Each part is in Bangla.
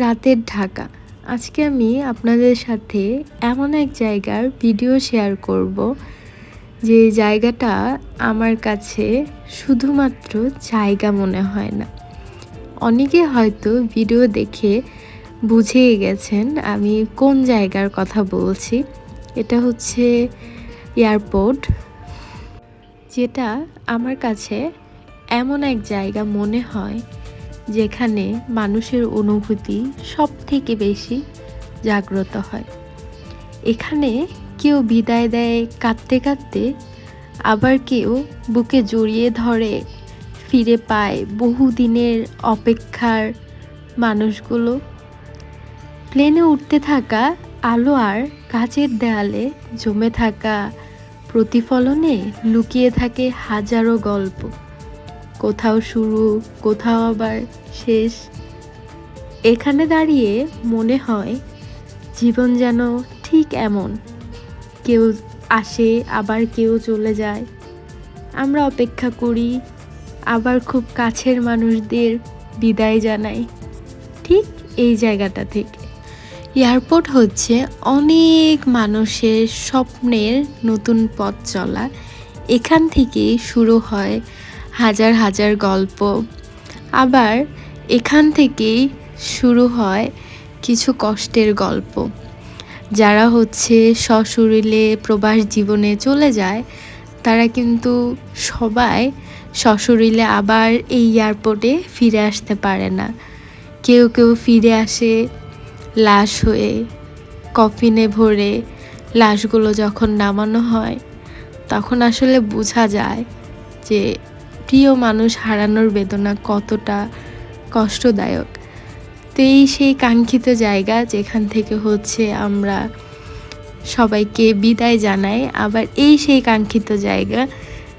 রাতের ঢাকা। আজকে আমি আপনাদের সাথে এমন এক জায়গার ভিডিও শেয়ার করব, যে জায়গাটা আমার কাছে শুধুমাত্র জায়গা মনে হয় না। অনেকে হয়তো ভিডিও দেখে বুঝেই গেছেন আমি কোন জায়গার কথা বলছি। এটা হচ্ছে এয়ারপোর্ট যেটা আমার কাছে এমন এক জায়গা মনে হয় যেখানে মানুষের অনুভূতি সব থেকে বেশি জাগ্রত হয়। এখানে কেউ বিদায় দেয় কাঁদতে কাঁদতে, আবার কেউ বুকে জড়িয়ে ধরে, ফিরে পায় বহুদিনের অপেক্ষার মানুষগুলো। প্লেনে উঠতে থাকা আলো আর কাচের দেয়ালে জমে থাকা প্রতিফলনে লুকিয়ে থাকে হাজারো গল্প। কোথাও শুরু, কোথাও আবার শেষ। এখানে দাঁড়িয়ে মনে হয় জীবন যেন ঠিক এমন। কেউ আসে, আবার কেউ চলে যায়। আমরা অপেক্ষা করি, আবার খুব কাছের মানুষদের বিদায় জানাই। ঠিক এই জায়গাটা থেকে। এয়ারপোর্ট হচ্ছে অনেক মানুষের স্বপ্নের নতুন পথ চলা। এখান থেকেই শুরু হয় হাজার হাজার গল্প। আবার এখান থেকেই শুরু হয় কিছু কষ্টের গল্প। যারা হচ্ছে সশরীরে প্রবাস জীবনে চলে যায়, তারা কিন্তু সবাই সশরীরে আবার এই এয়ারপোর্টে ফিরে আসতে পারে না। কেউ কেউ ফিরে আসে লাশ হয়ে কফিনে ভরে, লাশগুলো যখন নামানো হয়, তখন আসলে বোঝা যায় যে প্রিয় মানুষ হারানোর বেদনা কতটা কষ্টদায়ক। তো এই সেই কাঙ্ক্ষিত জায়গা যেখান থেকে হচ্ছে আমরা সবাইকে বিদায় জানাই। আবার এই সেই কাঙ্ক্ষিত জায়গা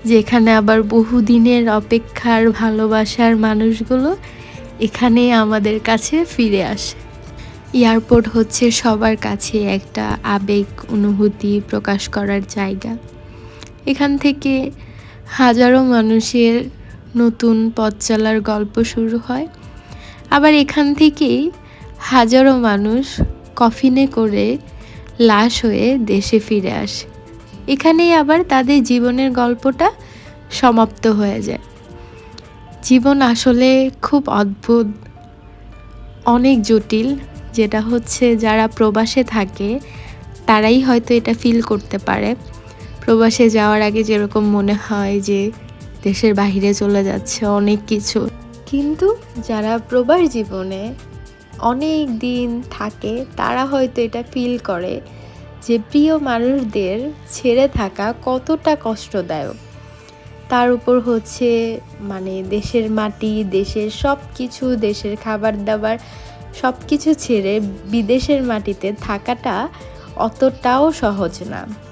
যেখানে আবার বহুদিনের অপেক্ষার ভালোবাসার মানুষগুলো এখানে আমাদের কাছে ফিরে আসে। এয়ারপোর্ট হচ্ছে সবার কাছে একটা আবেগ অনুভূতি প্রকাশ করার জায়গা। এখান থেকে হাজারো মানুষের নতুন পথ চলার গল্প শুরু হয়। আবার এখান থেকেই হাজারো মানুষ কফিনে করে লাশ হয়ে দেশে ফিরে আসে। এখানেই আবার তাদের জীবনের গল্পটা সমাপ্ত হয়ে যায়। জীবন আসলে খুব অদ্ভুত, অনেক জটিল, যেটা হচ্ছে যারা প্রবাসে থাকে, তারাই হয়তো এটা ফিল করতে পারে। প্রবাসে যাওয়ার আগে যেরকম মনে হয় যে দেশের বাহিরে চলে যাচ্ছে অনেক কিছু। কিন্তু যারা প্রবাস জীবনে অনেক দিন থাকে, তারা হয়তো এটা ফিল করে যে প্রিয় মানুষদের ছেড়ে থাকা কতটা কষ্টদায়ক। তার উপর হচ্ছে মানে দেশের মাটি, দেশের সব কিছু দেশের খাবার দাবার সব কিছু ছেড়ে বিদেশের মাটিতে থাকাটা অতটাও সহজ না।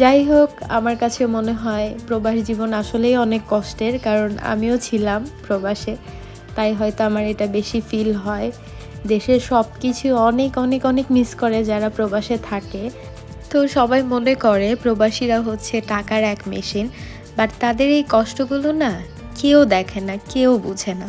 যাই হোক, আমার কাছে মনে হয় প্রবাস জীবন আসলেই অনেক কষ্টের, কারণ আমিও ছিলাম প্রবাসে। তাই হয়তো আমার এটা বেশি ফিল হয়। দেশের সব কিছু অনেক অনেক অনেক মিস করে যারা প্রবাসে থাকে। তো সবাই মনে করে প্রবাসীরা হচ্ছে টাকার এক মেশিন বাট তাদের এই কষ্টগুলো না কেউ দেখে না, কেউ বুঝে না।